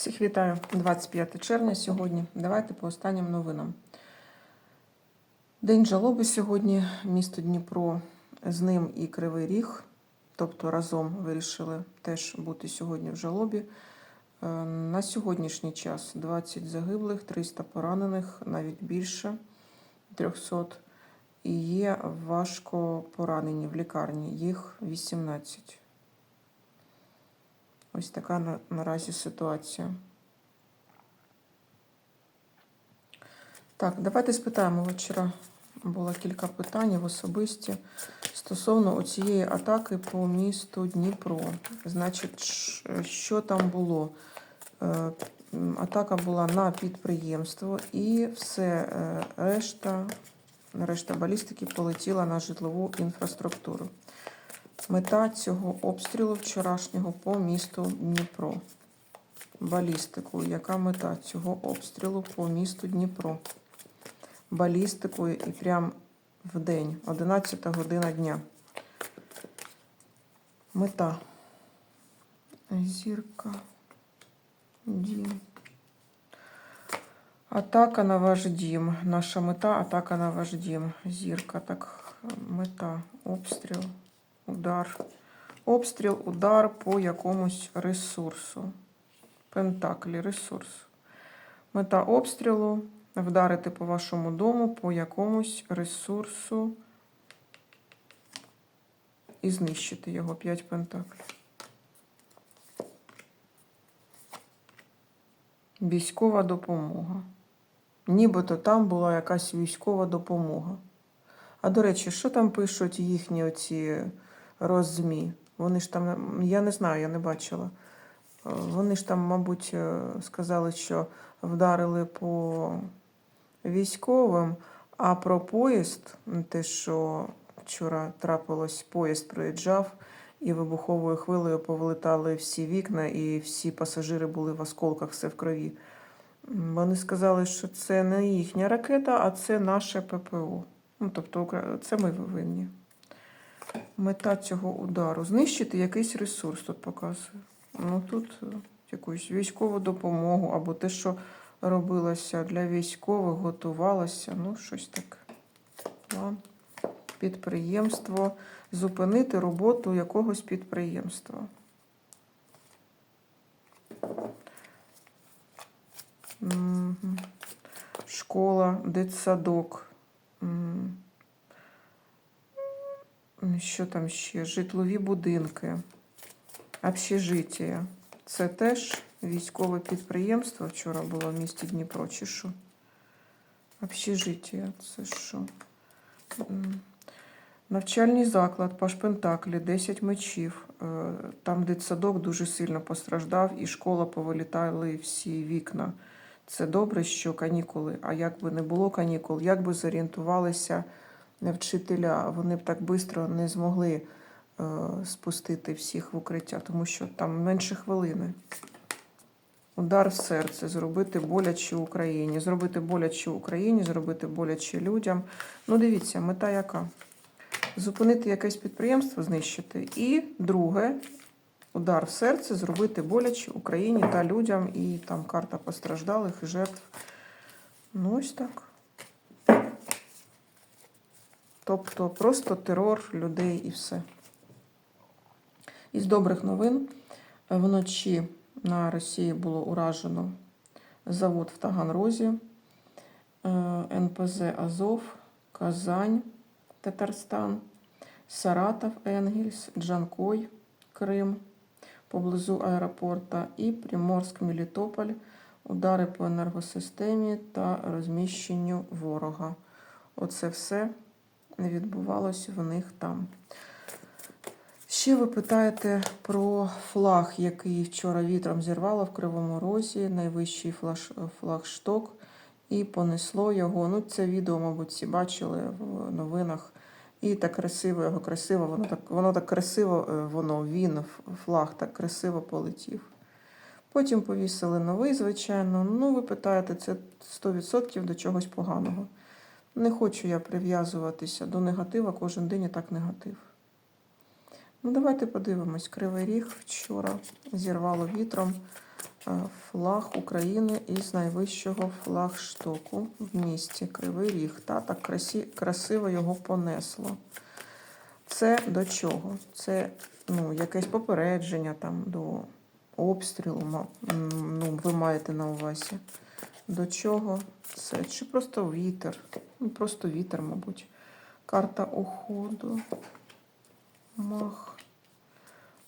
Всіх вітаю 25 червня сьогодні. Давайте по останнім новинам. День жалоби сьогодні, місто Дніпро, з ним і Кривий Ріг. Тобто разом вирішили теж бути сьогодні в жалобі. Е, На сьогоднішній час 20 загиблих, 300 поранених, навіть більше 300. І є важко поранені в лікарні. Їх 18. Ось така на, наразі ситуація. Так, давайте спитаємо. Вчора було кілька питань в особисті стосовно цієї атаки по місту Дніпро. Значить, що там було? Е, Атака була на підприємство і все е, решта, решта балістики полетіла на житлову інфраструктуру. Мета цього обстрілу вчорашнього по місту Дніпро. Балістикою. Яка мета цього обстрілу по місту Дніпро? Балістикою і прям в день, 11 година дня. Мета. Зірка. Дім. Атака на ваш дім. Наша мета атака на ваш дім. Зірка. Так, мета. Обстріл. Удар. Обстріл, удар по якомусь ресурсу. Пентаклі, ресурс. Мета обстрілу вдарити по вашому дому по якомусь ресурсу і знищити його. П'ять пентаклів. Військова допомога. Нібито там була якась військова допомога. А до речі, що там пишуть їхні оці роззмі? Вони ж там, я не знаю, я не бачила. Е, Вони ж там, мабуть, е, сказали, що вдарили по військовим, а про поїзд, те, що вчора трапилось, поїзд проїжджав, і вибуховою хвилею повилетали всі вікна, і всі пасажири були в осколках, все в крові. Вони сказали, що це не їхня ракета, а це наше ППО. Ну, тобто, це ми винні. Мета цього удару знищити якийсь ресурс тут показує. Ну тут е, якусь військову допомогу або те, що робилося для військових, готувалося, ну щось таке. План. Підприємство. Зупинити роботу якогось підприємства. Школа, дитсадок. Що там ще? Житлові будинки, общежиття. Це теж військове підприємство вчора було в місті Дніпро, чи що? Общежиття, це що? Навчальний заклад, Пашпентаклі, 10 мечів. Е, Там дитсадок дуже сильно постраждав, і школа повилітали всі вікна. Це добре, що канікули. А як би не було канікул, як би зорієнтувалися вчителя, вони б так швидко не змогли е, спустити всіх в укриття, тому що там менше хвилини. Удар в серце, зробити боляче Україні, зробити боляче Україні, зробити боляче людям. Ну, дивіться, мета яка? Зупинити якесь підприємство, знищити. І друге, удар в серце, зробити боляче Україні та людям, і там карта постраждалих і жертв. Ну, ось так. Тобто просто терор людей і все. Із добрих новин вночі на Росії було уражено завод в Таганрозі, е, НПЗ Азов, Казань, Татарстан, Саратов, Енгельс, Джанкой, Крим, поблизу аеропорта і Приморськ, Мелітополь, удари по енергосистемі та розміщенню ворога. Оце все відбувалося в них там. Ще ви питаєте про флаг, який вчора вітром зірвало в Кривому Розі, найвищий флагшток, і понесло його. Ну, це відео, мабуть, всі бачили в новинах. І так красиво його красиво, воно так, воно так красиво, е, воно, він, флаг так красиво полетів. Потім повісили новий, звичайно. Ну, ви питаєте, це 100% до чогось поганого. Не хочу я прив'язуватися до негатива кожен день і так негатив. Ну, давайте подивимось. Кривий ріг вчора зірвало вітром. Е, Флаг України із найвищого флагштоку в місті Кривий Ріг. Та так красі, красиво його понесло. Це до чого? Це ну, якесь попередження там до обстрілу, ну, ви маєте на увазі. До чого це? Чи просто вітер? Ну, просто вітер, мабуть. Карта уходу. Мах.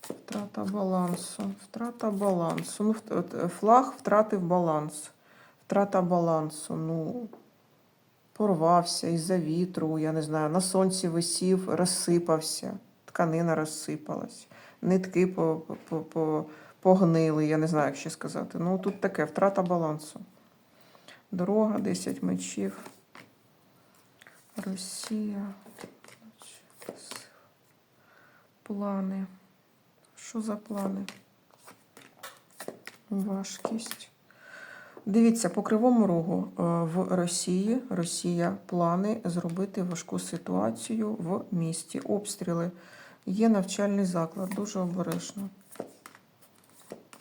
Втрата балансу. Втрата балансу. Ну, е, флаг втратив баланс. Втрата балансу. Ну, порвався із-за вітру, я не знаю, на сонці висів, розсипався, тканина розсипалась, нитки по, по, по, погнили, я не знаю, як ще сказати. Ну, тут таке втрата балансу. Дорога, 10 мечів. Росія. Плани. Що за плани? Важкість. Дивіться, по кривому рогу е, в Росії Росія плани зробити важку ситуацію в місті. Обстріли. Є навчальний заклад, дуже обережно.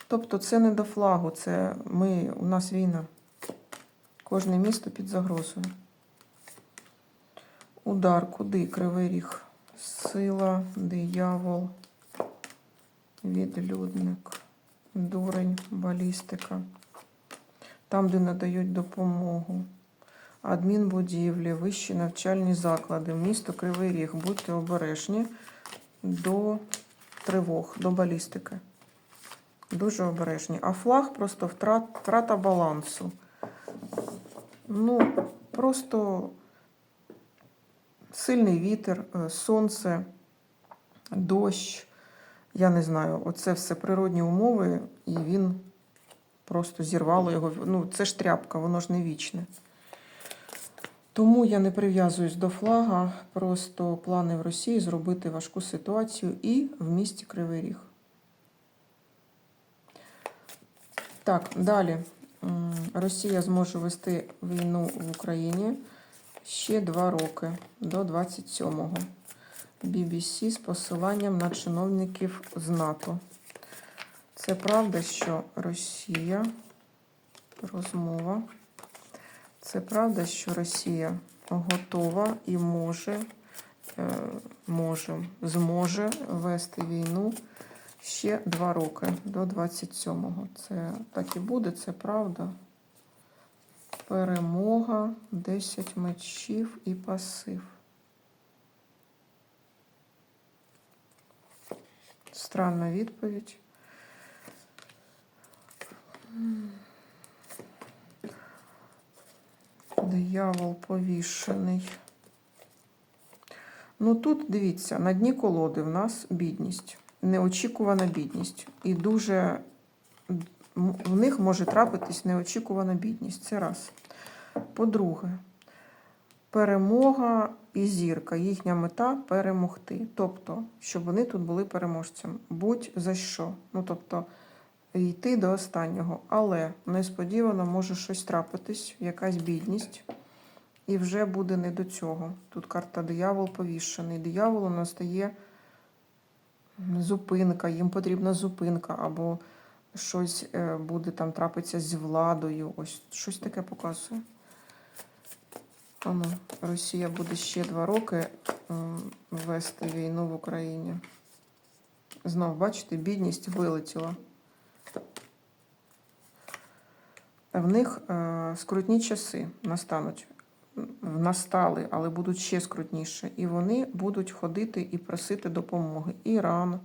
Тобто це не до флагу, це ми, у нас війна. Кожне місто під загрозою. Удар, куди? Кривий ріг. Сила, диявол, відлюдник, дурень, балістика. Там, де надають допомогу. Адмінбудівлі, вищі навчальні заклади, місто Кривий Ріг. Будьте обережні до тривог, до балістики. Дуже обережні. А флаг просто втрат, втрата балансу. Ну, просто сильний вітер, е, сонце, дощ. Я не знаю, оце все природні умови, і він просто зірвало його. Ну, це ж тряпка, воно ж не вічне. Тому я не прив'язуюсь до флага, просто плани в Росії зробити важку ситуацію і в місті Кривий Ріг. Так, далі. Росія зможе вести війну в Україні ще два роки до 27-го. BBC з посиланням на чиновників з НАТО. Це правда, що Росія розмова. Це правда, що Росія готова і може, е, може, зможе вести війну ще два роки до 27-го. Це так і буде, це правда. Перемога, 10 мечів і пасив. Странна відповідь. Диявол повішений. Ну тут дивіться, на дні колоди в нас бідність, неочікувана бідність. І дуже в них може трапитись неочікувана бідність. Це раз. По-друге, перемога і зірка, їхня мета перемогти. Тобто, щоб вони тут були переможцем. Будь за що. Ну, тобто, йти до останнього. Але несподівано може щось трапитись, якась бідність, і вже буде не до цього. Тут карта диявол повішений. Дияволу настає зупинка, їм потрібна зупинка, або щось е, буде там трапитися з владою. Ось щось таке показує. Ану, Росія буде ще два роки вести війну в Україні. Знов, бачите, бідність вилетіла. В них е, скрутні часи настануть. Настали, але будуть ще скрутніше. І вони будуть ходити і просити допомоги. Іран,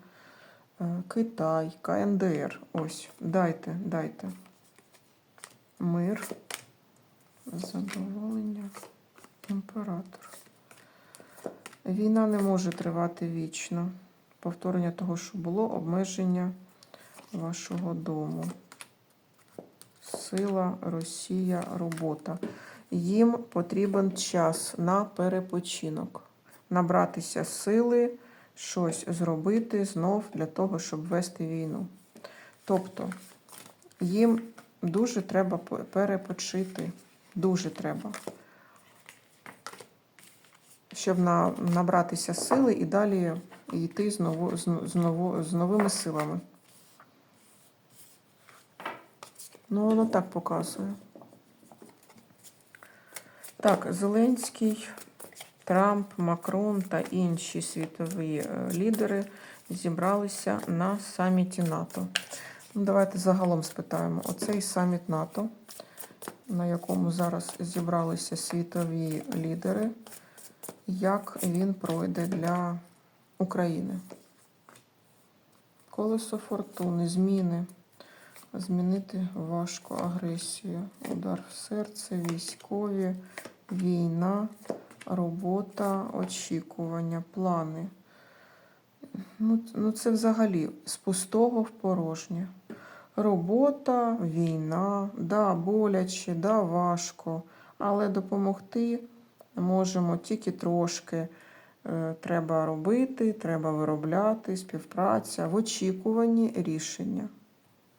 е, Китай, КНДР. Ось, дайте, дайте. Мир, задоволення, імператор. Війна не може тривати вічно. Повторення того, що було, обмеження вашого дому. Сила, Росія, робота. Їм потрібен час на перепочинок, набратися сили, щось зробити знов для того, щоб вести війну. Тобто їм дуже треба перепочити. Дуже треба. Щоб на, набратися сили і далі йти з, нову- з новими силами. Ну, воно так показує. Так, Зеленський, Трамп, Макрон та інші світові е, лідери зібралися на саміті НАТО. Ну, давайте загалом спитаємо: оцей саміт НАТО, на якому зараз зібралися світові лідери, як він пройде для України? Колесо фортуни, зміни. Змінити важко агресію. Удар в серце, військові, війна, робота, очікування, плани. Ну, ну це взагалі з пустого в порожнє. Робота, війна, да, боляче, да, важко, але допомогти можемо тільки трошки. Е, Треба робити, треба виробляти, співпраця в очікуванні рішення.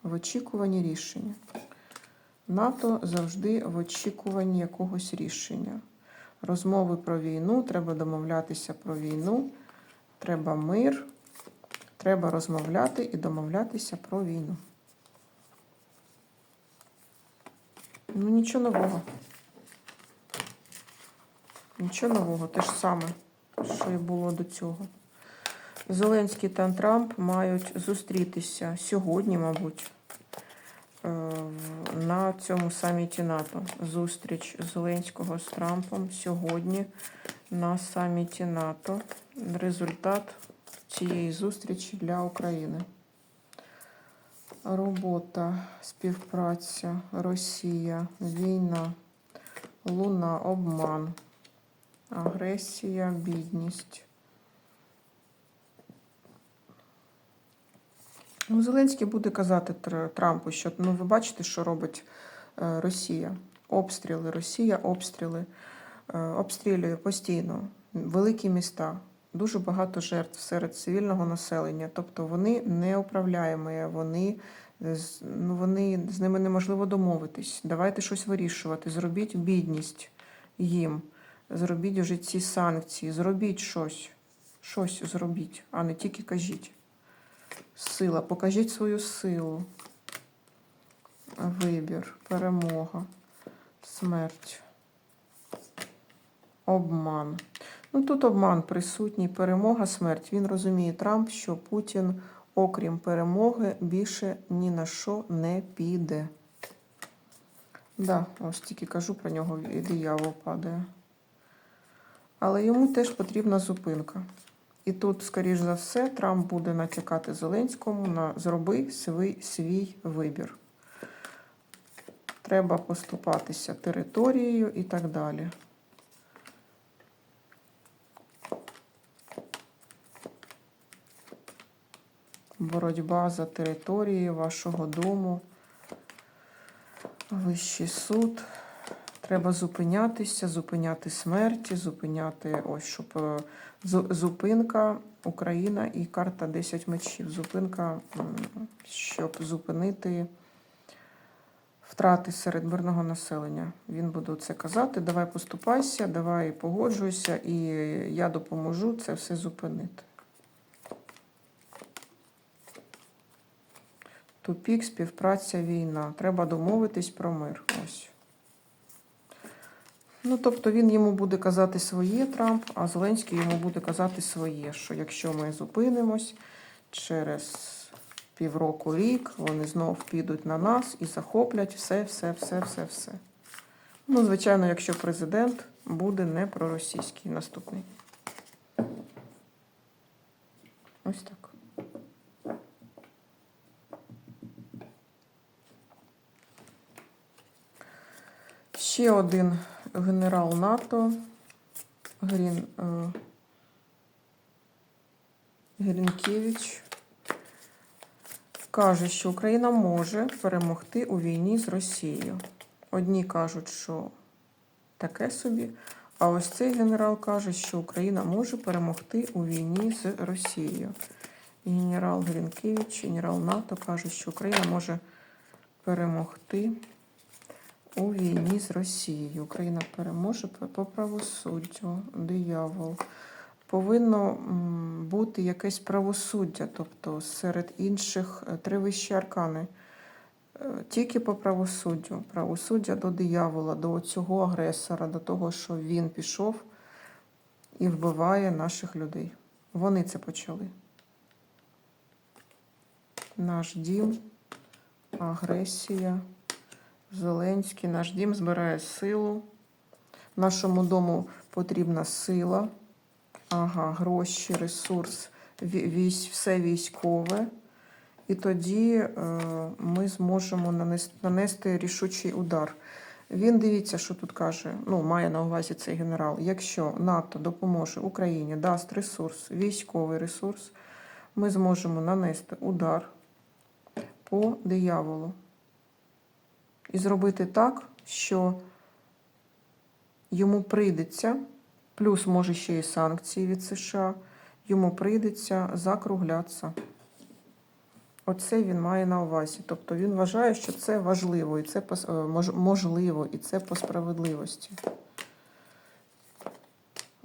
В очікуванні рішення. НАТО завжди в очікуванні якогось рішення. Розмови про війну, треба домовлятися про війну, треба мир, треба розмовляти і домовлятися про війну. Ну, нічого нового. Нічого нового, те ж саме, що і було до цього. Зеленський та Трамп мають зустрітися сьогодні, мабуть, е, на цьому саміті НАТО. Зустріч Зеленського з Трампом сьогодні на саміті НАТО. Результат цієї зустрічі для України. Робота, співпраця, Росія, війна, луна, обман, агресія, бідність. Ну, Зеленський буде казати Тр- Трампу, що ну ви бачите, що робить е, Росія. Обстріли, Росія, обстріли, е, обстрілює постійно великі міста, дуже багато жертв серед цивільного населення. Тобто вони неуправляємі, вони, з- ну, вони з ними неможливо домовитись. Давайте щось вирішувати. Зробіть бідність їм, зробіть вже ці санкції, зробіть щось. Щось зробіть, а не тільки кажіть. Сила. Покажіть свою силу. Вибір, перемога, смерть, обман. Ну тут обман присутній, перемога, смерть. Він розуміє Трамп, що Путін, окрім перемоги, більше ні на що не піде. Да, ось тільки кажу про нього, і диявол падає. Але йому теж потрібна зупинка. І тут, скоріш за все, Трамп буде натякати Зеленському на зроби свій, свій вибір. Треба поступатися територією і так далі. Боротьба за територією вашого дому. Вищий суд. Треба зупинятися, зупиняти смерті, зупиняти ось щоб е, зупинка Україна і карта 10 мечів. Зупинка, щоб зупинити втрати серед мирного населення. Він буде це казати. Давай поступайся, давай погоджуйся, і я допоможу це все зупинити. Тупік, співпраця, війна. Треба домовитись про мир. Ось. Ну, тобто він йому буде казати своє Трамп, а Зеленський йому буде казати своє, що якщо ми зупинимось через півроку рік, вони знов підуть на нас і захоплять все, все, все, все, все. Ну, звичайно, якщо президент буде не проросійський наступний. Ось так. Ще один генерал НАТО Грін, е, Грінкевич каже, що Україна може перемогти у війні з Росією. Одні кажуть, що таке собі, а ось цей генерал каже, що Україна може перемогти у війні з Росією. Генерал Грінкевич, генерал НАТО каже, що Україна може перемогти у війні з Росією. Україна переможе по правосуддю, диявол. Повинно бути якесь правосуддя, тобто серед інших е, три вищі аркани. Е, Тільки по правосуддю. Правосуддя до диявола, до цього агресора, до того, що він пішов і вбиває наших людей. Вони це почали. Наш дім, агресія, Зеленський. Наш дім збирає силу. Нашому дому потрібна сила, ага, гроші, ресурс, ві- військ, все військове. І тоді е, ми зможемо нанести, нанести рішучий удар. Він дивіться, що тут каже. Ну, має на увазі цей генерал. Якщо НАТО допоможе Україні, дасть ресурс, військовий ресурс, ми зможемо нанести удар по дияволу. І зробити так, що йому прийдеться, плюс може ще і санкції від США, йому прийдеться закруглятися. Оце він має на увазі. Тобто він вважає, що це важливо, і це е, мож- можливо, і це по справедливості.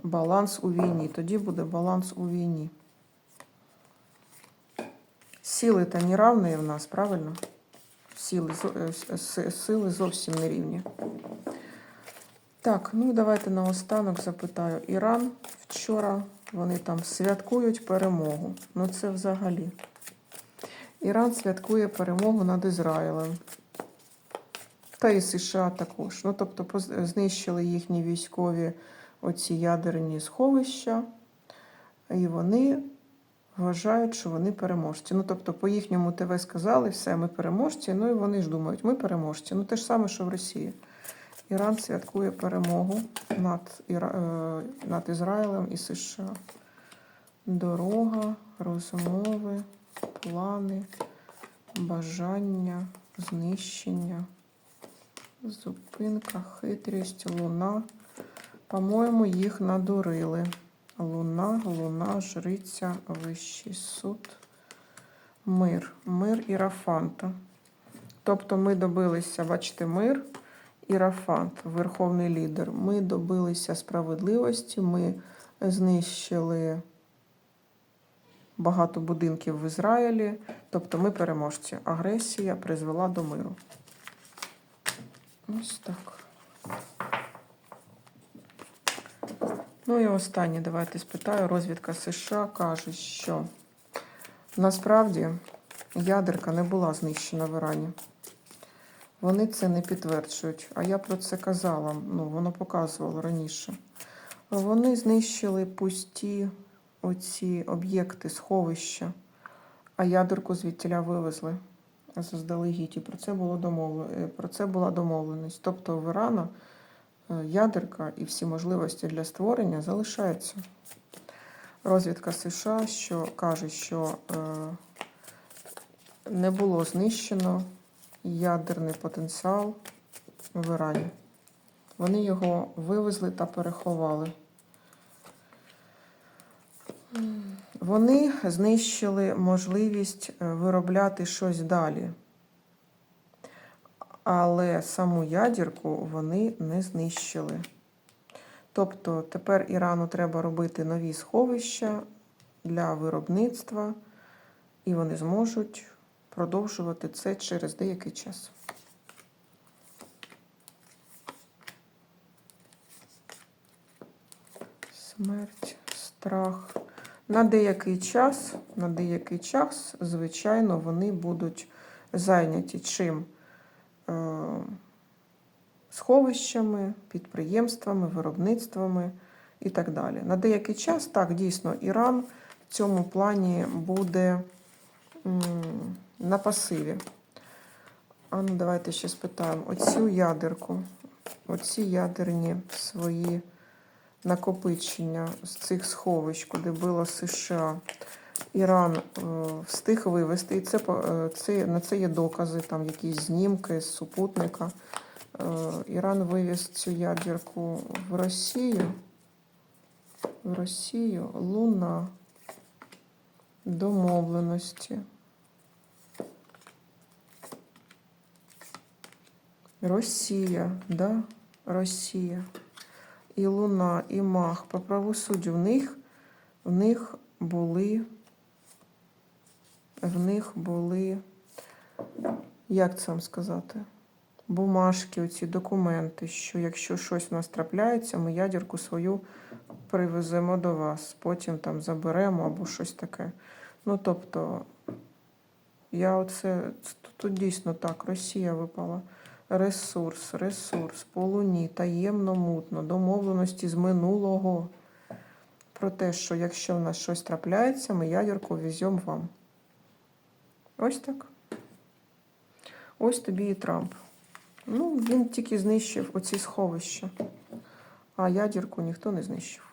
Баланс у війні. Тоді буде баланс у війні. Сили та не равні в нас, правильно? Сили, е, сили зовсім не рівні. Так, ну давайте наостанок запитаю. Іран вчора вони там святкують перемогу. Ну це взагалі. Іран святкує перемогу над Ізраїлем. Та і США також. Ну, тобто знищили їхні військові оці ядерні сховища, і вони вважають, що вони переможці. Ну, тобто, по їхньому ТВ сказали, все, ми переможці. Ну і вони ж думають, ми переможці. Ну те ж саме, що в Росії. Іран святкує перемогу над, Іра... е, над Ізраїлем і США. Дорога, розмови, плани, бажання, знищення, зупинка, хитрість, луна. По-моєму, їх надурили. Луна, луна, жриця, вищий суд, мир, мир ірафанта. Тобто ми добилися, бачите, мир, ірафант, верховний лідер. Ми добилися справедливості, ми знищили багато будинків в Ізраїлі. Тобто ми переможці. Агресія призвела до миру. Ось так. Ну і останнє, давайте спитаю. Розвідка США каже, що насправді ядерка не була знищена в Ірані. Вони це не підтверджують. А я про це казала, ну, воно показувало раніше. Вони знищили пусті оці об'єкти, сховища, а ядерку звідтіля вивезли заздалегідь. І про це було домовлено. Про це була домовленість. Тобто в Ірану ядерка і всі можливості для створення залишаються. Розвідка США що каже, що е, не було знищено ядерний потенціал в Ірані. Вони його вивезли та переховали. Вони знищили можливість е, виробляти щось далі. Але саму ядерку вони не знищили. Тобто тепер Ірану треба робити нові сховища для виробництва, і вони зможуть продовжувати це через деякий час. Смерть, страх. На деякий час, на деякий час, звичайно, вони будуть зайняті чим? Е, сховищами, підприємствами, виробництвами і так далі. На деякий час, так, дійсно, Іран в цьому плані буде на пасиві. А ну, давайте ще спитаємо. Оцю ядерку, оці ядерні свої накопичення з цих сховищ, куди було США. Іран е, встиг вивести, і це, е, це, на це є докази, там якісь знімки з супутника. Е, Іран вивіз цю ядерку в Росію. В Росію Луна. Домовленості. Росія, да? Росія. І Луна, і Мах по правосуддю. В них, в них були. В них були як це вам сказати? Бумажки, оці документи, що якщо щось у нас трапляється, ми ядерку свою привеземо до вас, потім там заберемо або щось таке. Ну, тобто, я оце тут дійсно так, Росія випала. Ресурс, ресурс, полуні, таємно, мутно, домовленості з минулого. Про те, що якщо в нас щось трапляється, ми ядерку веземо вам. Ось так. Ось тобі і Трамп. Ну, він тільки знищив оці сховища, а ядірку ніхто не знищив.